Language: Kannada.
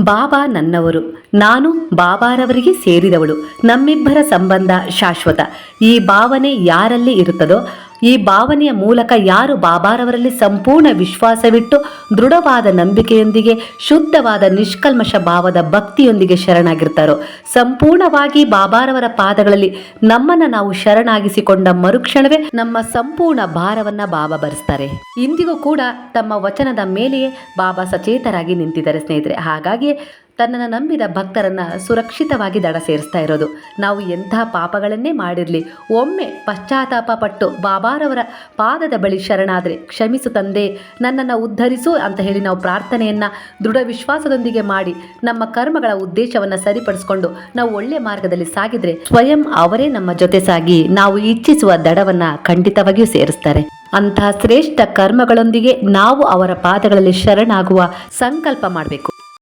ಬಾಬಾ ನನ್ನವರು. ನಾನು ಬಾಬಾರವರಿಗೆ ಸೇರಿದವಳು. ನಮ್ಮಿಬ್ಬರ ಸಂಬಂಧ ಶಾಶ್ವತ. ಈ ಭಾವನೆ ಯಾರಲ್ಲಿ ಇರುತ್ತದೋ ಈ ಭಾವನೆಯ ಮೂಲಕ ಯಾರು ಬಾಬಾರವರಲ್ಲಿ ಸಂಪೂರ್ಣ ವಿಶ್ವಾಸವಿಟ್ಟು ದೃಢವಾದ ನಂಬಿಕೆಯೊಂದಿಗೆ, ಶುದ್ಧವಾದ ನಿಷ್ಕಲ್ಮಶ ಭಾವದ ಭಕ್ತಿಯೊಂದಿಗೆ ಶರಣಾಗಿರ್ತಾರೋ? ಸಂಪೂರ್ಣವಾಗಿ ಬಾಬಾರವರ ಪಾದಗಳಲ್ಲಿ ನಮ್ಮನ್ನ ನಾವು ಶರಣಾಗಿಸಿಕೊಂಡ ಮರುಕ್ಷಣವೇ ನಮ್ಮ ಸಂಪೂರ್ಣ ಭಾರವನ್ನ ಬಾಬಾ ಭರಿಸ್ತಾರೆ ಇಂದಿಗೂ ಕೂಡ ತಮ್ಮ ವಚನದ ಮೇಲೆಯೇ ಬಾಬಾ ಸಚೇತರಾಗಿ ನಿಂತಿದ್ದಾರೆ ಸ್ನೇಹಿತರೆ. ಹಾಗಾಗಿ ತನ್ನನ್ನು ನಂಬಿದ ಭಕ್ತರನ್ನು ಸುರಕ್ಷಿತವಾಗಿ ದಡ ಸೇರಿಸ್ತಾ ಇರೋದು. ನಾವು ಎಂಥ ಪಾಪಗಳನ್ನೇ ಮಾಡಿರಲಿ. ಒಮ್ಮೆ ಪಶ್ಚಾತ್ತಾಪ ಪಟ್ಟು ಬಾಬಾರವರ ಪಾದದ ಬಳಿ ಶರಣಾದರೆ ಕ್ಷಮಿಸು ತಂದೆ, ನನ್ನನ್ನು ಉದ್ಧರಿಸು ಅಂತ ಹೇಳಿ ನಾವು ಪ್ರಾರ್ಥನೆಯನ್ನು ದೃಢ ವಿಶ್ವಾಸದೊಂದಿಗೆ ಮಾಡಿ ನಮ್ಮ ಕರ್ಮಗಳ ಉದ್ದೇಶವನ್ನು ಸರಿಪಡಿಸ್ಕೊಂಡು ನಾವು ಒಳ್ಳೆಯ ಮಾರ್ಗದಲ್ಲಿ ಸಾಗಿದರೆ ಸ್ವಯಂ ಅವರೇ ನಮ್ಮ ಜೊತೆ ಸಾಗಿ ನಾವು ಇಚ್ಛಿಸುವ ದಡವನ್ನು ಖಂಡಿತವಾಗಿಯೂ ಸೇರಿಸ್ತಾರೆ. ಅಂತಹ ಶ್ರೇಷ್ಠ ಕರ್ಮಗಳೊಂದಿಗೆ ನಾವು ಅವರ ಪಾದಗಳಲ್ಲಿ ಶರಣಾಗುವ ಸಂಕಲ್ಪ ಮಾಡಬೇಕು.